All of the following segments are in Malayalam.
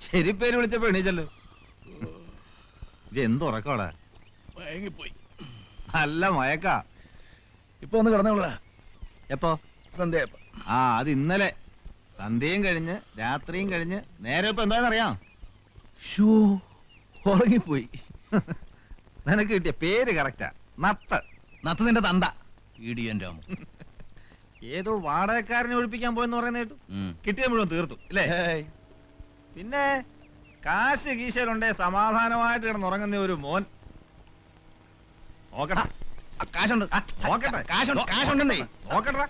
ശരി പേര് വിളിച്ചപ്പോ എണീച്ചല്ലോ. ഇത് എന്തുറക്കോടെ മയങ്ങിപ്പോയി. നല്ല മയക്കാ. ഇപ്പൊ ഒന്ന് കിടന്നോളാ. എപ്പോ? സന്ധ്യ ആ അത് ഇന്നലെ. സന്ധ്യയും കഴിഞ്ഞ് രാത്രിയും കഴിഞ്ഞ്. നേരെ ഇപ്പൊ എന്താണെന്നറിയാം? ഷൂ ഉറങ്ങിപ്പോയി. നിനക്ക് കിട്ടിയ പേര് കറക്റ്റാ നത്ത്. നത്ത് നിന്റെ തന്ത. ഇടിയൻ രാമു. ഏതോ വാടകക്കാരനെ ഒഴിപ്പിക്കാൻ പോയെന്ന് പറയുന്ന കേട്ടു. കിട്ടിയ മുഴുവൻ തീർത്തു അല്ലേ? പിന്നെ കാശ് കീശയിലുണ്ടേ സമാധാനമായിട്ട് കിടന്നുറങ്ങുന്ന ഒരു മോൻ. കാശുണ്ട്. നോക്കട്ടെ. കാശുണ്ട് നോ- കാശുണ്ടെന്നേ. നോക്കട്ടെ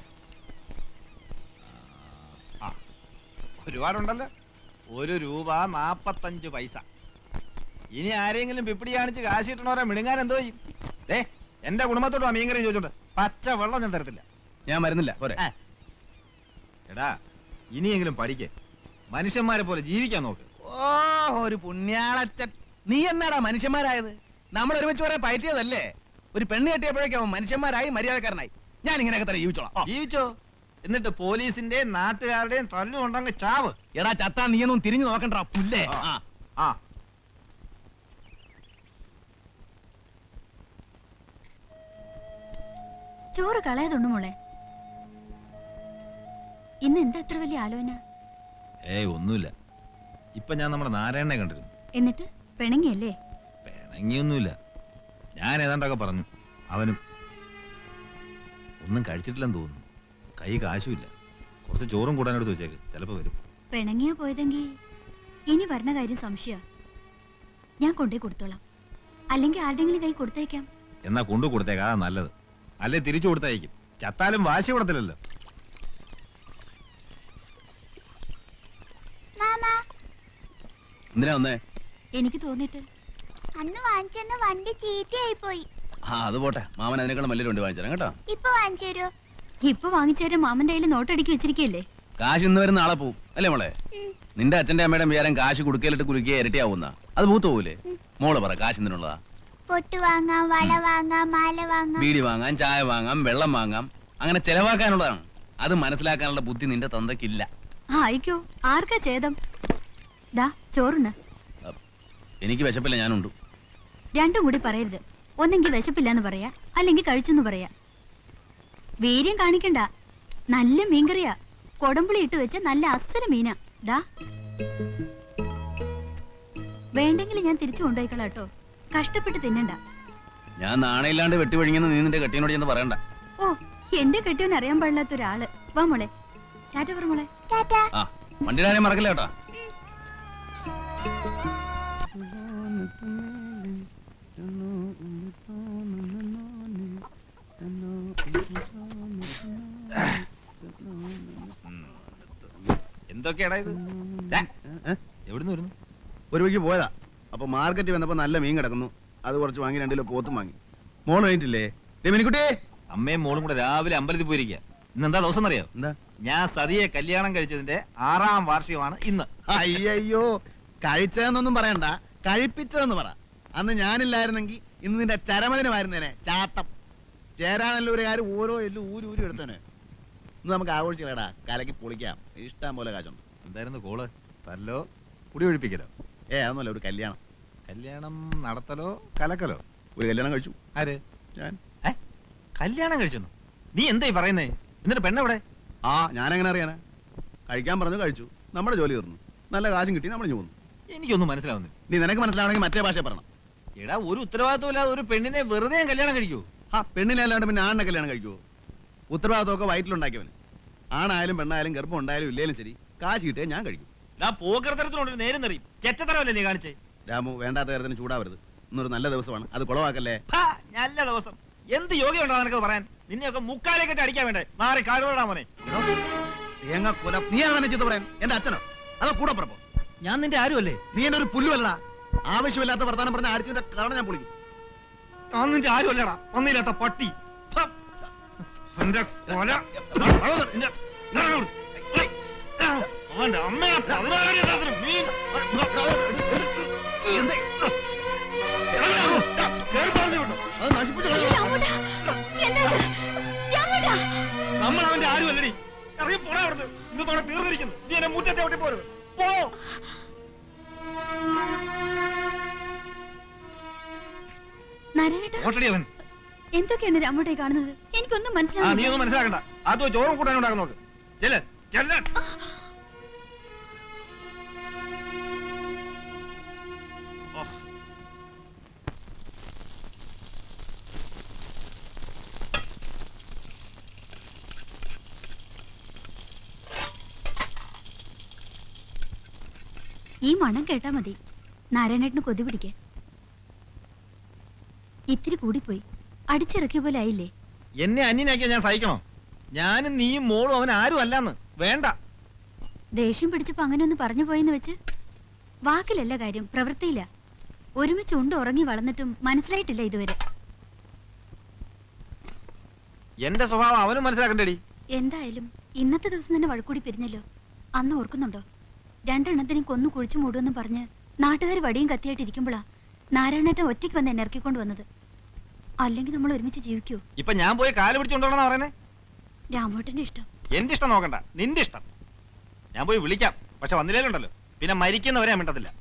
ഒരുപാടുണ്ടല്ലോ ഒരു രൂപ നാപ്പത്തഞ്ച് പൈസ. ഇനി ആരെങ്കിലും പിപ്പിടി കാണിച്ച് കാശ് കിട്ടണവരെ മിടുങ്ങാൻ എന്തോ ചെയ്യും. ഏ എന്റെ കുടുംബത്തോട് മീൻകറി ചോദിച്ചോണ്ട് പച്ച വെള്ളം ഞാൻ തരത്തില്ല. ഞാൻ മരുന്നില്ല പോരെ. എടാ ഇനിയെങ്കിലും പഠിക്കേ. മനുഷ്യന്മാരെ പോലെ ജീവിക്കാൻ നോക്ക്. ഓ ഒരു പുണ്യാളച്ചൻ. നീ എന്നാടാ മനുഷ്യന്മാരായത്? നമ്മൾ ഒരുമിച്ച് പറയാൻ പയറ്റിയതല്ലേ? ഒരു പെണ്ണ് കെട്ടിയപ്പോഴേക്കും മനുഷ്യന്മാരായി മര്യാദക്കാരനായി. ഞാൻ ഇങ്ങനെയൊക്കെ തന്നെ ജീവിച്ചോളാം. ജീവിച്ചോ? എന്നിട്ട് പോലീസിന്റെയും നാട്ടുകാരുടെയും തല്ലുകൊണ്ടങ്ങ് ചാവ്. എടാ ചത്താ ഒന്നും തിരിഞ്ഞു നോക്കണ്ടാ പുല്ലേ? ആ. ആ. ആ. ചോറ് കളയതുണ്ട് മോളെ. ഇന്ന് എന്താ അത്ര വലിയ ആലോചന? ഏയ് ഒന്നുമില്ല. ഇപ്പൊ ഞാൻ നമ്മുടെ നാരായണനെ കണ്ടിരുന്നു. എന്നിട്ട്? പിണങ്ങിയല്ലേ? പിണങ്ങിയൊന്നുമില്ല. ഞാൻ ഏതാണ്ടൊക്കെ പറഞ്ഞു. അവനും. ഒന്നും കഴിച്ചിട്ടില്ലെന്ന് തോന്നുന്നു. കൈ കാശുമില്ല. കുറച്ച് ചോറും കൂടാനെടുത്ത് വെച്ചേക്ക്. ചിലപ്പോ വരും. പിണങ്ങിയാ പോയതെങ്കിൽ ഇനി വരണ കാര്യം സംശയ. ഞാൻ കൊണ്ടുപോയി കൊടുത്തോളാം. അല്ലെങ്കിൽ ആരുടെങ്കിലും കൈ കൊടുത്തേക്കാം. എന്നാ കൊണ്ടു കൊടുത്തേക്കാ. നല്ലത്. അല്ലേ തിരിച്ചു കൊടുത്തായിരിക്കും ചത്താലും വാശി കൊടുത്തില്ലല്ലോ. എന്തിനാ വന്നേ? എനിക്ക് തോന്നിട്ട്. അന്ന് വാങ്ങിച്ചെന്ന വണ്ടി ചീത്തയായി പോയി ആ അത് പോട്ടെ. മാമൻ അതിനേക്കാളും വലിയ വണ്ടി വാങ്ങിച്ചു കേട്ടോ. ഇപ്പൊ വാങ്ങിച്ചു ഇപ്പൊ വാങ്ങിച്ചേരം മാമന്റെ കയ്യിൽ നോട്ടടിക്കി വെച്ചിരിക്കല്ലേ കാശ് ഇന്ന് വരുന്ന നാളെ പോവും. അല്ലേ മോളെ? നിന്റെ അച്ഛന്റെ അമ്മയുടെ വിചാരം കാശ് കുടുക്കയിലിട്ട് കുലുക്കിയ ഇരട്ടിയാവുന്ന. അത് മൂത്ത് പോവില്ലേ മോൾ പറ കാശ് എന്തിനുള്ളതാ? പൊട്ട് വാങ്ങാം വള വാങ്ങാം മാല വാങ്ങാം. ബീഡി വാങ്ങാം ചായ വാങ്ങാം വെള്ളം വാങ്ങാം. അങ്ങനെ ചെലവാക്കാനുള്ളതാണ്. അത് മനസ്സിലാക്കാനുള്ള ബുദ്ധി നിന്റെ തന്തക്കില്ല ആയിക്കോ. ആർക്കാ ഛേദം? ദാ ചോറുണ്ട്. എനിക്ക് വിശപ്പില്ല ഞാനുണ്ട്. രണ്ടും കൂടി പറയരുത്. ഒന്നെങ്കിൽ വിശപ്പില്ലെന്ന് പറയാ അല്ലെങ്കിൽ കഴിച്ചെന്ന് പറയാ. വീര്യം കാണിക്കണ്ട. നല്ല മീൻകറിയാ. കൊടമ്പുളി ഇട്ട് വെച്ച നല്ല അസല മീനാ. ദാ. വേണ്ടെങ്കിൽ ഞാൻ തിരിച്ചു കൊണ്ടുപോയിക്കളാം കേട്ടോ. കഷ്ടപ്പെട്ട് തിന്നണ്ട. ഞാൻ നാണയില്ലാണ്ട് വെട്ടിവഴിങ്ങുന്ന നീ നിന്റെ കെട്ടിയോട് ചെന്ന് പറയണ്ട. ഓ എന്റെ കെട്ടിയോൻ അറിയാൻ പാടില്ലാത്ത ഒരാൾ വാ മോളെ. ടാറ്റ പറ മോളെ. ടാറ്റ. ആ വണ്ടിയുടെ കാര്യം മറക്കില്ല കേട്ടാ. എന്തൊക്കെയാടാ ഇത്? എവിടുന്ന് വരുന്നു? ഒരു വഴിക്ക് പോയതാ. അപ്പൊ മാർക്കറ്റിൽ വന്നപ്പോ നല്ല മീൻ കിടക്കുന്നു. അത് കുറച്ച് വാങ്ങി രണ്ടിലോ പോത്തും വാങ്ങി. മോൾ കഴിഞ്ഞിട്ടില്ലേ മിനിക്കുട്ടി. അമ്മയും മോളും കൂടെ രാവിലെ അമ്പലത്തിൽ പോയിരിക്കുക ഇന്ന് എന്താ ദിവസം അറിയോ എന്താ? ഞാൻ സതിയെ കല്യാണം കഴിച്ചതിന്റെ ആറാം വാർഷികമാണ് ഇന്ന്. അയ്യോ കഴിച്ചതെന്നൊന്നും പറയണ്ട. കഴിപ്പിച്ചതെന്ന് പറ. അന്ന് ഞാനില്ലായിരുന്നെങ്കിൽ ഇന്ന് നിന്റെ ചരമദിനമായിരുന്നേനെ. ചാട്ടം. ചേരാനല്ലൂരുകാർ ഓരോ എല്ലും ഊരി ഊരി എടുത്തേനെ ഇന്ന് നമുക്ക് ആഘോഷിക്കലടാ കലക്കി പൊളിക്കാം. ഇഷ്ടം പോലെ കാശുണ്ട്. എന്തായിരുന്നു കോൾ? തല്ലോ? കുടി ഒഴിപ്പിക്കലോ? ഏ അതൊന്നുമല്ല ഒരു കല്യാണം. കല്യാണം നടത്തലോ കലക്കലോ? ഒരു കല്യാണം കഴിച്ചു. ആര്? ഞാൻ. ഏ? കല്യാണം കഴിച്ചെന്നു? നീ എന്തായി പറയുന്നേ? എന്നിട്ട് പെണ്ണെവിടെ? ആ ഞാനെങ്ങനെ അറിയാനാ? കഴിക്കാൻ പറഞ്ഞു കഴിച്ചു. നമ്മുടെ ജോലി തീർന്നു. നല്ല കാശും കിട്ടി നമ്മൾ പോന്നു. എനിക്കൊന്നും മനസ്സിലാവുന്നില്ല. നീ നിനക്ക് മനസ്സിലാവണമെങ്കിൽ മറ്റേ ഭാഷ പറയണം. എടാ ഒരു ഉത്തരവാദിത്വം ഇല്ലാതെ ഒരു പെണ്ണിനെ വെറുതെ ഞാൻ കല്യാണം കഴിക്കൂ. ആ പെണ്ണിനെ അല്ലാണ്ട് പിന്നെ ആണിനെ കല്യാണം കഴിക്കുമോ ഉത്തരവാദിത്തമൊക്കെ വയറ്റിലുണ്ടാക്കിയവന്. ആണായാലും പെണ്ണായാലും ഗർഭം ഉണ്ടായാലും ഇല്ലേലും ശരി. കാശ് കിട്ടിയാൽ ഞാൻ കഴിക്കും. എടാ പോക്കരത്തരത്തിനോട് നേരം നിറയും. ചെറ്റത്തരമല്ലേ നീ കാണിച്ചേ? രാമു വേണ്ടാത്ത കാര്യത്തിന് ചൂടാവരുത്. ഇന്നൊരു നല്ല ദിവസമാണ്. അത് കുളവാക്കല്ലേ? ഹാ, നല്ല ദിവസം. എന്ത് യോഗ്യമുണ്ടോ നിനക്ക് പറയാൻ? നിന്നെയൊക്കെ മുക്കാലേ കെട്ടി അടിക്കാൻ വേണ്ടേ? മാറി കാടുകൊണ്ടാ മോനെ. തേങ്ങ കൊല. നീ അങ്ങനെ ചീത്ത പറയാൻ? എന്റെ അച്ഛനോ? അതോ കൂടെ പറപ്പോ ഞാൻ നിന്റെ ആരുമല്ലേ? നീ എന്നൊരു ഒരു പുല്ലുമല്ല ആവശ്യമില്ലാത്ത വർത്താനം പറഞ്ഞ ആരിച്ചിന്റെ കാണാൻ ഞാൻ പൊളിക്കും. ഞാൻ നിന്റെ ആരുമല്ലടാ. ഒന്നില്ലാത്ത പട്ടി. നമ്മൾ എന്റെ കൊല. അവന്റെ ആരും പതിനായിരം മീൻ വിട്ടോ. അത് നശിപ്പിച്ചു. നമ്മൾ അവന്റെ ആരുമല്ലടി. ഇറങ്ങി പോടാ അവിടുന്ന് ഇന്നത്തോടെ തീർന്നിരിക്കുന്നു. നീ എന്നെ മുറ്റത്തെ ഒട്ടി പോരുത് പോ നാരായണേട്ടാ? ഓട്ടടി അവൻ. എന്തൊക്കെയാണ് രാമോട്ടെ കാണുന്നത്? എനിക്കൊന്നും ആ നീ ഒന്നും മനസ്സിലാക്കണ്ട. അതോ ചോറും കൂട്ടാൻ ഉണ്ടാക്കാൻ നോക്ക്. ചെല്ല് ചെല്ല് മണം കേട്ടാ മതി. നാരായണേട്ടന് കൊതി പിടിക്കാൻ. ഇത്തിരി കൂടിപ്പോയി. അടിച്ചിറക്കിയ പോലെ ആയില്ലേ? എന്നെ അന്യനാക്കിയ ഞാൻ സഹിക്കണോ? ഞാനും നീയും മോളും അവൻ ആരും അല്ലാന്ന്. വേണ്ട. ദേഷ്യം പിടിച്ചപ്പോ അങ്ങനെ ഒന്ന് പറഞ്ഞു പോയെന്ന് വെച്ച് വാക്കിലല്ല കാര്യം പ്രവൃത്തിയില്ല. ഒരുമിച്ച് ഉണ്ട് ഉറങ്ങി വളർന്നിട്ടും മനസ്സിലായിട്ടില്ല ഇതുവരെ. എന്റെ സ്വഭാവം അവനും മനസ്സിലാക്കണ്ടേടി. എന്തായാലും ഇന്നത്തെ ദിവസം തന്നെ വഴക്കൂടി പിരിഞ്ഞല്ലോ. അന്ന് ഓർക്കുന്നുണ്ടോ? രണ്ടെണ്ണത്തിനും കൊന്നു കുഴിച്ചു മൂടുമെന്ന് പറഞ്ഞ് നാട്ടുകാർ വടിയും കത്തിയായിട്ടിരിക്കുമ്പോഴാണ് നാരായണേട്ടൻ ഒറ്റയ്ക്ക് വന്ന് എന്നെ ഇറക്കിക്കൊണ്ട് വന്നത്. അല്ലെങ്കിൽ നമ്മൾ ഒരുമിച്ച് ജീവിക്കൂ. ഇപ്പൊ ഞാൻ പോയി കാൽ പിടിച്ചുകൊണ്ടോണെന്നാ പറയുന്നേ? രാമോട്ടന്റെ ഇഷ്ടം. എന്റെ ഇഷ്ടം നോക്കണ്ട. നിന്റെ ഇഷ്ടം. ഞാൻ പോയി വിളിക്കാം. പക്ഷെ വന്നില്ലേലുണ്ടല്ലോ. പിന്നെ മരിക്കുന്നവരെ ഞാൻ മിണ്ടത്തില്ല.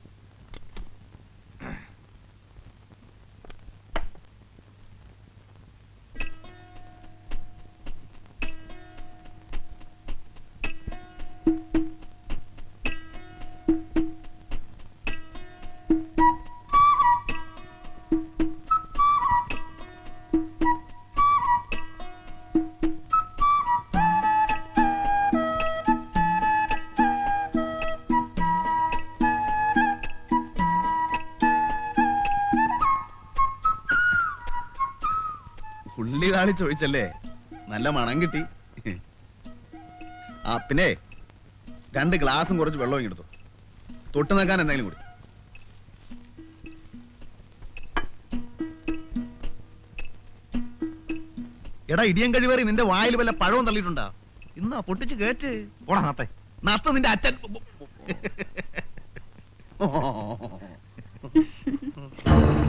ഉള്ളി ചോദിച്ചല്ലേ? ഒഴിച്ചല്ലേ നല്ല മണം കിട്ടി. ആ പിന്നെ രണ്ട് ഗ്ലാസും കുറച്ച് വെള്ളം എടുത്തു. തൊട്ട് നക്കാൻ എന്തെങ്കിലും കൂടി. എടാ ഇടിയൻ കഴിവേറി നിന്റെ വായിൽ വല്ല പഴവും തള്ളിയിട്ടുണ്ടാ? ഇന്നാ പൊട്ടിച്ച് കേറ്റ്. പോടാ നാത്തെ. നത്ത നിന്റെ അച്ഛൻ. ആ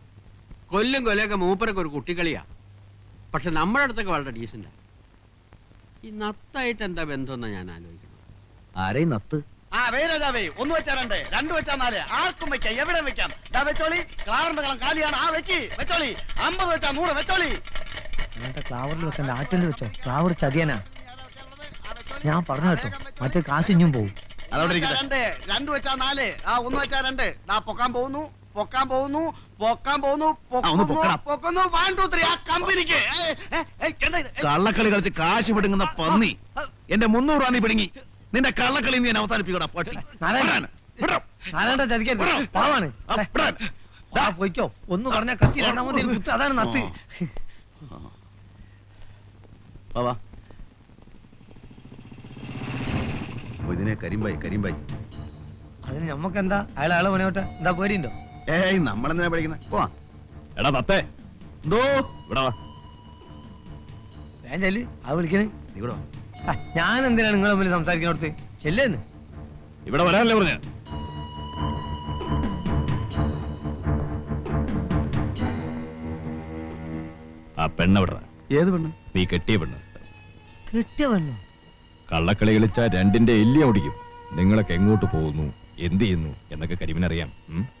കൊല്ലും കൊലയൊക്കെ മൂപ്പരൊക്കെ ഒരു കുട്ടിക്കളിയാ. പക്ഷെ നമ്മുടെ അടുത്തൊക്കെ വളരെ ഡീസന്റാ ഈ നത്തായിട്ട് എന്താ ബന്ധമെന്നാ ഞാൻ ആലോചിക്കുന്നത്? ആരെയും നത്ത്? ആ വേരാജാവേ ഒന്ന് വെച്ചാ രണ്ട്. രണ്ട് വെച്ചാ നാല്. ആർക്കും വെക്കാം എവിടെ വെക്കാം. ദാ വെച്ചോളി. ക്ലാറിന്റെ കളം കാലിയാണ്. ആ വെക്കി. വെച്ചോളി. അമ്പത് വെച്ചാ നൂറ്. വെച്ചോളി. എന്നിട്ട് ക്ലാവറിൽ വെക്കണ്ട ആറ്റിൽ വെച്ചോ. ക്ലാവർ ചതിയനാ. ഞാൻ പറഞ്ഞു കേട്ടോ. മറ്റേ കാശിഞ്ഞും പോകും പോവും. രണ്ട് രണ്ട് വെച്ചാ നാല് ആ ഒന്ന് വെച്ചാ രണ്ട്. ദാ പൊക്കാൻ പോകുന്നു. പൊക്കാൻ പോകുന്നു പൊക്കാൻ പോകുന്നു പൊക്കുന്നു, പൊക്കുന്നു. വൺ ടു ത്രീ ആ കമ്പനിക്ക്. കള്ളക്കളി കളിച്ച് കാശ് പിടുങ്ങുന്ന പന്നി. എന്റെ മുന്നൂറ് രൂപ പിടുങ്ങി. നിന്റെ കള്ളക്കളി നീ അവസാനിപ്പിക്കടാ പട്ടി. നാരായണ. നാരായണ ചതിക്കരുത് പാവാണ്. ദാ പോയിക്കോ. ഒന്ന് പറഞ്ഞ കത്തി അതാണ് നത്ത്. വാ വാ. ഓ, ഇതിനെ കരിമ്പായി കരിമ്പായി. അതിന് നമ്മക്ക് എന്താ അയാൾ അയാളെ പണിയോട്ടെ എന്താ പേടിയുണ്ടോ? ഏയ് നമ്മളെന്തിനാ പഠിക്കുന്നത് പോവാ എടാ തത്തേ. എന്തോ? ഇവിടെ വാ. ഞാൻ ചെല്ല് ആ വിളിക്കണ്. നീ ഇവിടെ വാ. ആ, ഞാൻ എന്തിനാണ് നിങ്ങൾ തമ്മിൽ സംസാരിക്കുന്നിടത്ത്? ചെല്ലേന്ന്. ഇവിടെ വരാനല്ലേ പറഞ്ഞ? ആ പെണ്ണ് വിടറ ഏത് പെണ്ണ്? നീ കെട്ടിയ പെണ്ണ്. കെട്ടിയ പെണ്ണു? കള്ളക്കളി കളിച്ച രണ്ടിന്റെ എല്ലിയ ഓടിക്കും നിങ്ങളൊക്കെ എങ്ങോട്ട് പോകുന്നു? എന്ത് ചെയ്യുന്നു? എന്നൊക്കെ കരിമിനറിയാം. ഉം?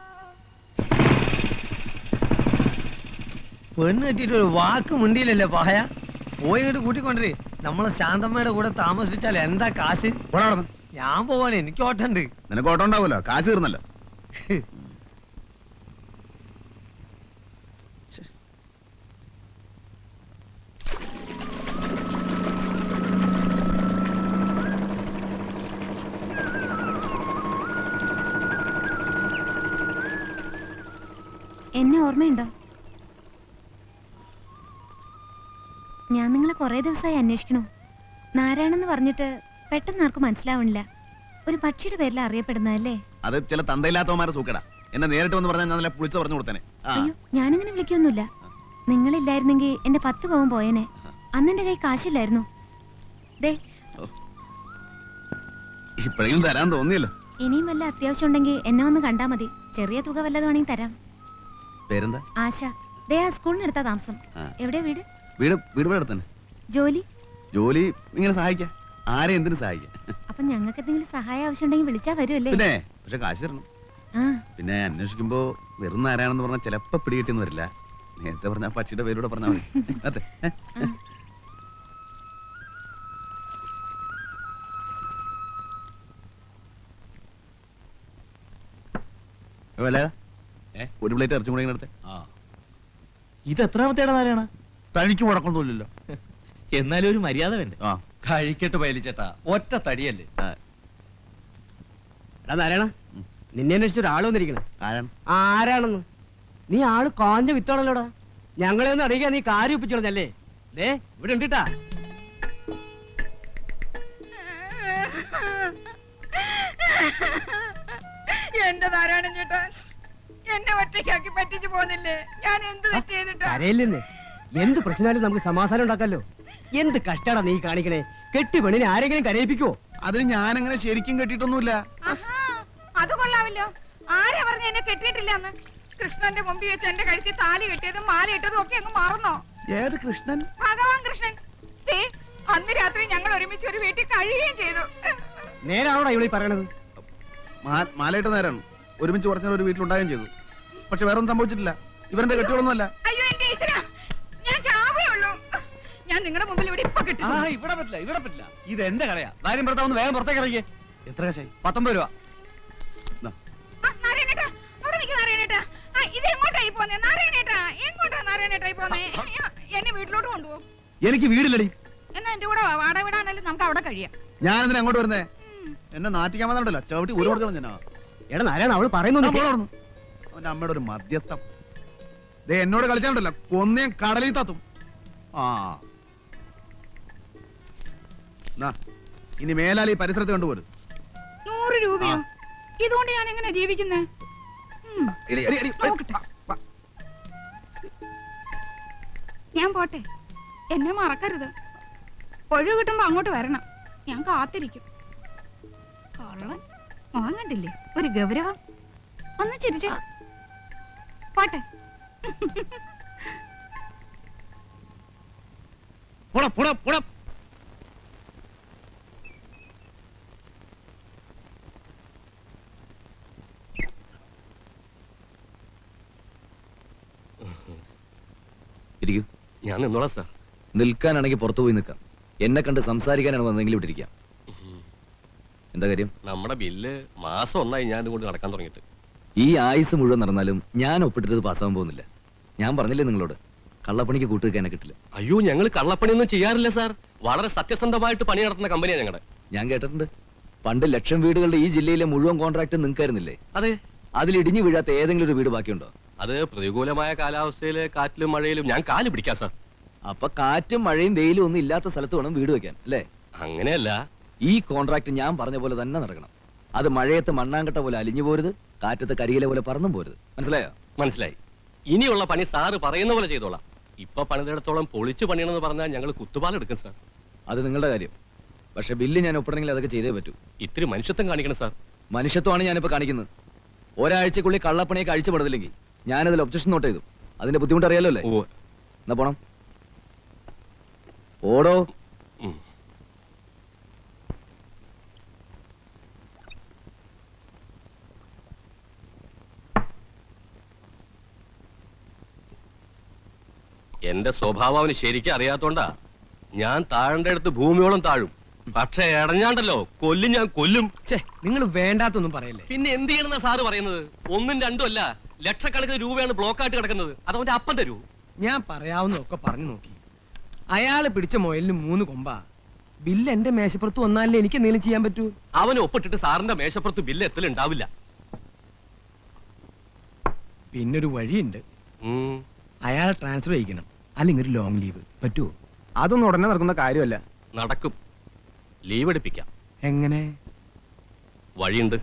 പെണ്ണ് കെട്ടിട്ട് ഒരു വാക്ക് മുണ്ടിയില്ലല്ലേ പായ പോയി ഇങ്ങോട്ട് കൂട്ടിക്കൊണ്ടേ നമ്മളെ ശാന്തമ്മയുടെ കൂടെ താമസിപ്പിച്ചാൽ എന്താ കാശ്? ഞാൻ പോവാൻ എനിക്ക് ഓട്ടണ്ട്. നിനക്ക് ഓട്ടം ഉണ്ടാവുമല്ലോ. കാശ് തീർന്നല്ലോ. എന്നെ ഓർമ്മയുണ്ടോ? ഞാൻ നിങ്ങളെ കുറേ ദിവസമായി അന്വേഷിക്കണോ. നാരായണെന്ന് പറഞ്ഞിട്ട് പെട്ടെന്ന് ആർക്കും മനസ്സിലാവണില്ല. ഒരു പക്ഷിയുടെ പേരിൽ അറിയപ്പെടുന്നതല്ലേ? അത് ചില തന്തയില്ലാത്തവന്മാരെ സൂക്കടാ. എന്നെ നേരിട്ട് വന്ന് പറഞ്ഞാൽ ഞാൻ നല്ല പുളിച്ച് പറഞ്ഞു കൊടുത്തേനെ. ഞാനിങ്ങനെ അയ്യോ ഞാനങ്ങനെ വിളിക്കൊന്നുമില്ല. നിങ്ങളില്ലായിരുന്നെങ്കിൽ എന്റെ പത്ത് പവൻ പോയേനെ. അന്ന് എന്റെ കൈ കാശില്ലായിരുന്നു. ദേ. ഇപ്പോഴെങ്കിലും തരാൻ തോന്നിയല്ലോ. ഇനിയും വല്ല അത്യാവശ്യം ഉണ്ടെങ്കിൽ എന്നെ ഒന്ന് കണ്ടാ മതി. ചെറിയ തുക വല്ലതുവാണെങ്കിൽ തരാം. പേരെന്താ? ആശ. ദേ ആ സ്കൂളിനടുത്താ താമസം. എവിടെയാ വീട്? വീട് വീട് ഇവിടെ അടുത്തന്നെ. ജോലി? ജോലി ഇങ്ങനെ സഹായിക്കാം. ആരെ എന്തിനു സഹായിക്കാം. അപ്പൊ ഞങ്ങൾക്ക് എന്തെങ്കിലും സഹായം ആവശ്യമുണ്ടെങ്കിൽ വിളിച്ചാ വരുമല്ലേ പിന്നെ പക്ഷെ കാശ് തരണം. ആ. പിന്നെ അന്വേഷിക്കുമ്പോ വെറും ആരാണെന്ന് പറഞ്ഞാൽ ചിലപ്പോ പിടികിട്ടിന്ന് വരില്ല. നേരത്തെ പറഞ്ഞ ആ പക്ഷിയുടെ പേരൂടെ പറഞ്ഞാൽ മതി. അതെ? ഒരു പ്ലേറ്റ് ഇറച്ചും കൂടെ ഇങ്ങനെ എടുത്തേ. ഇത് എത്രാമത്തെ നാരായണ? തനിക്ക് മുടക്കൊന്നുമില്ലല്ലോ എന്നാലും ഒരു മര്യാദ വേണ്ടേ? ആ. കഴിക്കട്ട് പയലിച്ചേട്ടാ ഒറ്റ തടിയല്ലേ? എടാ നാരായണ നിന്നെ അന്വേഷിച്ച് ഒരാൾ വന്നിരിക്കണേ. ആരാണ്? ആരാണെന്ന്? നീ ആൾ കാഞ്ഞ വിത്താണല്ലോടാ ഞങ്ങളെ ഒന്ന് അറിയിക്കാൻ നീ കാര്യം ഒപ്പിച്ചോളഞ്ഞല്ലേ ദേ ഇവിടെ ഉണ്ടിട്ടാ. എന്റെ നാരായണൻ ചേട്ടാ എന്നെ ഒറ്റയ്ക്കാക്കി പറ്റിച്ചു പോന്നില്ലേ? ഞാൻ എന്ത് തെറ്റ് ചെയ്തിട്ടാ? കരയില്ലെന്ന്. എന്ത് പ്രശ്നമായാലും നമുക്ക് സമാധാനം ഉണ്ടാക്കാലോ. എന്ത് കഷ്ടാടാ നീ കാണിക്കണേ? കെട്ടി പെണ്ണിനെ ആരെങ്കിലും കരയിപ്പിക്കോ അതിന് ഞാനങ്ങനെ ശരിക്കും കെട്ടിട്ടൊന്നുമില്ല ആഹാ, അത് കൊള്ളാമല്ലോ. ആരാ പറഞ്ഞ എന്നെ കെട്ടിയിട്ടില്ലെന്ന്? കൃഷ്ണന്റെ മുമ്പിൽ വെച്ച് എന്റെ കഴുത്തിൽ താലി കെട്ടിയതും മാല ഇട്ടതും ഒക്കെ അങ്ങ് മറന്നോ? ഏത് കൃഷ്ണൻ? ഭഗവാൻ കൃഷ്ണൻ. അന്ന് രാത്രി ഞങ്ങൾ ഒരുമിച്ച് ഒരു വീട്ടിൽ കഴിയുകയും ചെയ്തു. നേരാണോടാ ഇവിടെ പറയണത്? മാലയിട്ട നേരാണ്. ഒരുമിച്ച് കുറച്ചു ഒരു വീട്ടിലുണ്ടാകുകയും ചെയ്തു. പക്ഷെ വേറൊന്നും സംഭവിച്ചിട്ടില്ല. ഇവരുടെ കെട്ടികളൊന്നുമല്ല. ഞാൻ നിങ്ങളുടെ മുമ്പിൽ ഇവിടെ ഇപ്പൊ കിട്ടും ആ ഇവിടെ പറ്റില്ല ഇവിടെ പറ്റില്ല. ഇത് എന്റെ കടയാ കാര്യം ഭർത്താവ് വേഗം പുറത്തേക്ക് ഇറങ്ങിയേ. എത്ര കാശായി? പത്തൊമ്പത് രൂപ. നാരായണേട്ടാ അവിടെ നിൽക്ക് നാരായണേട്ടാ. ആ, ഇത് എങ്ങോട്ടായി പോന്നെ? നാരായണേട്ടാ എങ്ങോട്ടാ നാരായണേട്ടായി പോന്നെ? എന്നെ വീട്ടിലോട്ട് കൊണ്ടുപോകും എനിക്ക് വീടില്ലടി. എന്നാ എന്റെ കൂടെ വാ. വാടക വിടാനാലും നമുക്ക് അവിടെ കഴിയാം. ഞാൻ എന്തിനാ അങ്ങോട്ട് വരുന്നേ? എന്നെ നാട്ടിക്കാൻ വന്നിട്ടല്ലോ ചവിട്ടി ഒരു കൊടുക്കണം ഞാൻ എടാ നാരായണ അവൾ പറയുന്നു അവന്റെ അമ്മയുടെ ഒരു മധ്യസ്ഥം. ദേ എന്നോട് കളിച്ചാണ്ടല്ലോ കൊന്നേം കടലിൽ തത്തും. ആ. ഇനി മേലാൽ ഈ പരിസരത്ത് കണ്ടുപോരും. നൂറ് രൂപയോ? ഇതുകൊണ്ട് ഞാൻ എങ്ങനെ ജീവിക്കുന്നേ. ഞാൻ പോട്ടെ. എന്നെ മറക്കരുത്. ഒഴിവ് കിട്ടുമ്പോ അങ്ങോട്ട് വരണം. ഞാൻ കാത്തിരിക്കും. കള്ളൻ. വാങ്ങണ്ടില്ലേ ഒരു ഗൗരവം. ഒന്ന് ചിരിച്ച. പോട്ടെ. പോടാ, പോടാ, പോടാ. ഇരിക്കൂ. ഞാൻ നിന്നോളാം സാർ. നിൽക്കാനാണെങ്കിൽ പുറത്തു പോയി നിൽക്കാം. എന്നെ കണ്ട് സംസാരിക്കാനാണ് വന്നെങ്കിൽ ഇവിടെ ഇരിക്കാം. എന്താ കാര്യം? നമ്മുടെ ബില്ല് മാസം ഒന്നായി ഞാൻ കൊണ്ട് നടക്കാൻ തുടങ്ങിയിട്ട്. ഈ ആയുസ് മുഴുവൻ നടന്നാലും ഞാൻ ഒപ്പിട്ടത് പാസ്സാവാൻ പോകുന്നില്ല. ഞാൻ പറഞ്ഞില്ലേ നിങ്ങളോട്? കള്ളപ്പണിക്ക് കൂട്ടുവെക്കാൻ കിട്ടില്ല. അയ്യോ ഞങ്ങൾ കള്ളപ്പണിയൊന്നും ചെയ്യാറില്ല സാർ. വളരെ സത്യസന്ധമായിട്ട് പണി നടത്തുന്ന കമ്പനിയാണ് ഞങ്ങളുടെ ഞാൻ കേട്ടിട്ടുണ്ട്. പണ്ട് ലക്ഷം വീടുകളുടെ ഈ ജില്ലയിലെ മുഴുവൻ കോൺട്രാക്ട് നിങ്ങൾക്കായിരുന്നില്ലേ? അതെ. അതിൽ ഇടിഞ്ഞു വീഴാത്ത ഏതെങ്കിലും ഒരു വീട് ബാക്കിയുണ്ടോ? അത് പ്രതികൂലമായ കാലാവസ്ഥയിൽ കാറ്റിലും മഴയിലും ഞാൻ കാൽ പിടിക്കാം സാർ. അപ്പൊ കാറ്റും മഴയും വെയിലും ഒന്നും ഇല്ലാത്ത സ്ഥലത്ത് വേണം വീട് വെക്കാൻ അല്ലേ? അങ്ങനെയല്ല. ഈ കോൺട്രാക്ട് ഞാൻ പറഞ്ഞ പോലെ തന്നെ നടക്കണം. അത് മഴയത്ത് മണ്ണാങ്കട്ട പോലെ അലിഞ്ഞു പോരുത് കാറ്റത്ത് കരിയിലെ പോലെ പറന്നും പോരുത്. മനസ്സിലായോ? മനസ്സിലായി. ഇനിയുള്ള പണി സാറ് പറയുന്ന പോലെ ചെയ്തോളാം. ഇപ്പൊ പണിതിടത്തോളം പൊളിച്ചു പണിയണമെന്ന് പറഞ്ഞാൽ ഞങ്ങൾ കുത്തുപാലെടുക്കും സാർ. അത് നിങ്ങളുടെ കാര്യം. പക്ഷെ ബില്ല് ഞാൻ ഒപ്പിടണമെങ്കിൽ അതൊക്കെ ചെയ്തേ പറ്റൂ. ഇത്തിരി മനുഷ്യത്വം കാണിക്കണം സാർ. മനുഷ്യത്വമാണ് ഞാനിപ്പോ കാണിക്കുന്നത്. ഒരാഴ്ചക്കുള്ളിൽ കള്ളപ്പണിയൊക്കെ അഴിച്ചുപെടുന്നില്ലെങ്കിൽ ഞാനതിൽ ഒബ്ജക്ഷൻ നോട്ട് ചെയ്തു. അതിന്റെ ബുദ്ധിമുട്ട് അറിയാലോ അല്ലേ? ഓ എന്നാ പോണം. ഓടോ. എന്റെ സ്വഭാവം അവന് ശരിക്കും അറിയാത്തോണ്ടാ ഞാൻ താഴേണ്ട അടുത്ത് ഭൂമിയോളം താഴും. പക്ഷെ ഇടഞ്ഞാണ്ടല്ലോ കൊല്ലും ഞാൻ കൊല്ലും. നിങ്ങൾ വേണ്ടാത്തൊന്നും പറയല്ലേ? പിന്നെ എന്ത് ചെയ്യണമെന്നാ സാറ് പറയുന്നത്? ഒന്നും രണ്ടും അല്ല ലക്ഷക്കണക്കിന് രൂപയാണ് ബ്ലോക്കായിട്ട് കിടക്കുന്നത്. അത് അവന്റെ അപ്പം തരൂ. ഞാൻ പറയാവുന്നതൊക്കെ പറഞ്ഞു നോക്കി. അയാൾ പിടിച്ച മൊയലിന് മൂന്ന് കൊമ്പാ. ബില്ല് എന്റെ മേശപ്പുറത്ത് വന്നാലേ എനിക്ക് എന്തെങ്കിലും ചെയ്യാൻ പറ്റൂ? അവന് ഒപ്പിട്ടിട്ട് സാറിന്റെ മേശപ്പുറത്ത് ബില്ല് എത്തലുണ്ടാവില്ല പിന്നൊരു വഴിയുണ്ട്. ഉം. അയാളെ ട്രാൻസ്ഫർ ചെയ്യിക്കണം. അല്ലെങ്കിൽ ഒരു ലോങ് ലീവ്. പറ്റുമോ അതൊന്നും ഉടനെ നടക്കുന്ന കാര്യമല്ല. നടക്കും. ലീവ് എടുപ്പിക്കാം. എങ്ങനെ? വഴിയുണ്ട്.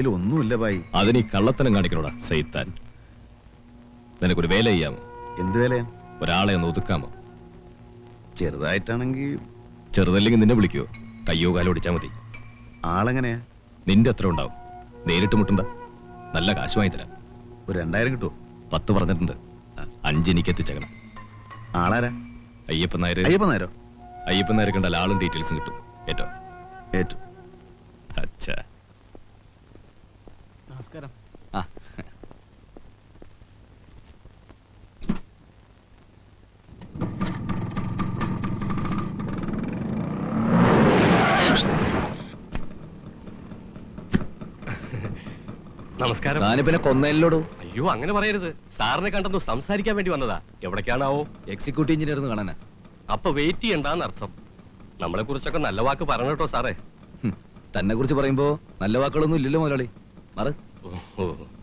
എന്റെ ഒന്നുമില്ല ബായി. അതിന് കള്ളത്തനം കാണിക്കണോടാ സൈത്താൻ? നിനക്കൊരു വേല ചെയ്യാമോ എന്ത് വേലയാ? ഒരാളെ ഒന്ന് ഒതുക്കാമോ? ചെറുതായിട്ടാണെങ്കിൽ ചെറുതല്ലെങ്കിൽ നിന്നെ വിളിക്കുവോ? കയ്യോ കാലോ ഓടിച്ചാ മതി. ആളെങ്ങനെയാ? നിന്റെ അത്ര ഉണ്ടാവും. നേരിട്ട് മുട്ടണ്ട. നല്ല കാശ് വാങ്ങി തരാം. ഒരു രണ്ടായിരം കിട്ടുമോ പത്ത് പറഞ്ഞിട്ടുണ്ട്. അഞ്ച് എനിക്ക് എത്തിച്ചേക്കണം. ആളാരാ? അയ്യപ്പൻ നായർ അയ്യപ്പ നായരോ? അയ്യപ്പൻ നായർ കണ്ടാൽ ആളും ഡീറ്റെയിൽസും കിട്ടും. ഏറ്റവും. ഏറ്റവും. അച്ഛാ. നമസ്കാരം. ആ. നമസ്കാരം. ഞാൻ പിന്നെ കൊന്നല്ലോടോ അയ്യോ അങ്ങനെ പറയരുത്. സാറിനെ കണ്ടെന്നു സംസാരിക്കാൻ വേണ്ടി വന്നതാ. എവിടേക്കാണാവോ? എക്സിക്യൂട്ടീവ് എഞ്ചിനീയർ കാണാനാ. അപ്പൊ വെയിറ്റ് ചെയ്യണ്ടെന്ന് അർത്ഥം. നമ്മളെ കുറിച്ചൊക്കെ നല്ല വാക്ക് പറഞ്ഞു കേട്ടോ സാറേ. തന്നെ കുറിച്ച് പറയുമ്പോ നല്ല വാക്കുകളൊന്നും ഇല്ലല്ലോ മുതലാളി. മറ്. ഓ, ഓ